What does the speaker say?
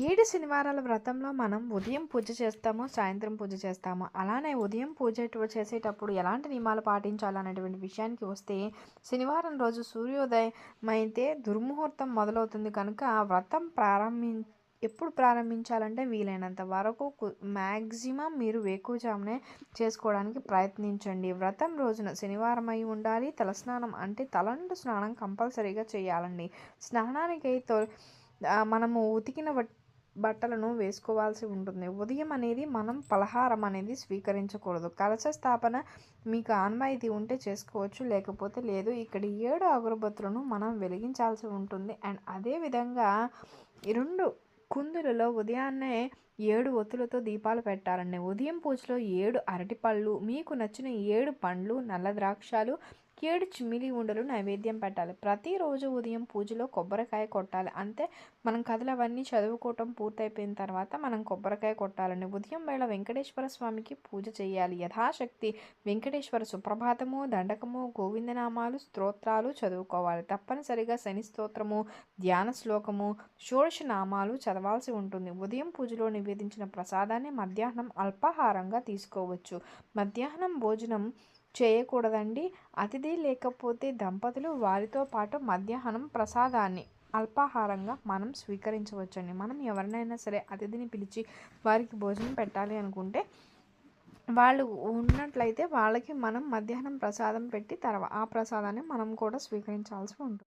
ఏడు శనివారాల వ్రతంలో మనం ఉదయం పూజ చేస్తాము సాయంత్రం పూజ చేస్తాము అలానే ఉదయం పూజ చేసేటప్పుడు ఎలాంటి నియమాలు పాటించాలనేటువంటి విషయానికి వస్తే శనివారం రోజు సూర్యోదయం అయితే దుర్ముహూర్తం మొదలవుతుంది కనుక వ్రతం ప్రారంభి ఎప్పుడు ప్రారంభించాలంటే వీలైనంత వరకు మ్యాక్సిమం మీరు వేకువజామునే చేసుకోవడానికి ప్రయత్నించండి. వ్రతం రోజున శనివారం అయి ఉండాలి తలస్నానం అంటే తలంటు స్నానం కంపల్సరీగా చేయాలండి. స్నానానికి మనము ఉతికిన బట్టలను వేసుకోవాల్సి ఉంటుంది. ఉదయం అనేది మనం పలహారం అనేది స్వీకరించకూడదు. కలశ స్థాపన మీకు ఆన్వాయితీ ఉంటే చేసుకోవచ్చు లేకపోతే లేదు. ఇక్కడ ఏడు అగరబత్తులను మనం వెలిగించాల్సి ఉంటుంది. అండ్ అదేవిధంగా రెండు కుందులలో ఉదయాన్నే ఏడు ఒత్తులతో దీపాలు పెట్టాలండి. ఉదయం పూజలో ఏడు అరటిపళ్ళు మీకు నచ్చిన ఏడు పండ్లు నల్ల ద్రాక్షాలు ఏడు చిమ్మిలి ఉండలు నైవేద్యం పెట్టాలి. ప్రతిరోజు ఉదయం పూజలో కొబ్బరికాయ కొట్టాలి. అంతే మనం కథలు అవన్నీ చదువుకోవటం పూర్తయిపోయిన తర్వాత మనం కొబ్బరికాయ కొట్టాలండి ఉదయం వేళ వెంకటేశ్వర స్వామికి పూజ చేయాలి. యథాశక్తి వెంకటేశ్వర సుప్రభాతము దండకము గోవిందనామాలు స్తోత్రాలు చదువుకోవాలి. తప్పనిసరిగా శని స్తోత్రము ధ్యాన శ్లోకము షోడశ నామాలు చదవాల్సి ఉంటుంది. ఉదయం పూజలో నివేదించిన ప్రసాదాన్ని మధ్యాహ్నం అల్పాహారంగా తీసుకోవచ్చు. మధ్యాహ్నం భోజనం చేయకూడదండి. అతిథి లేకపోతే దంపతులు వారితో పాటు మధ్యాహ్నం ప్రసాదాన్ని అల్పాహారంగా మనం స్వీకరించవచ్చండి. మనం ఎవరినైనా సరే అతిథిని పిలిచి వారికి భోజనం పెట్టాలి అనుకుంటే వాళ్ళు ఉన్నట్లయితే వాళ్ళకి మనం మధ్యాహ్నం ప్రసాదం పెట్టి తర్వాత ఆ ప్రసాదాన్ని మనం కూడా స్వీకరించాల్సి ఉంటుంది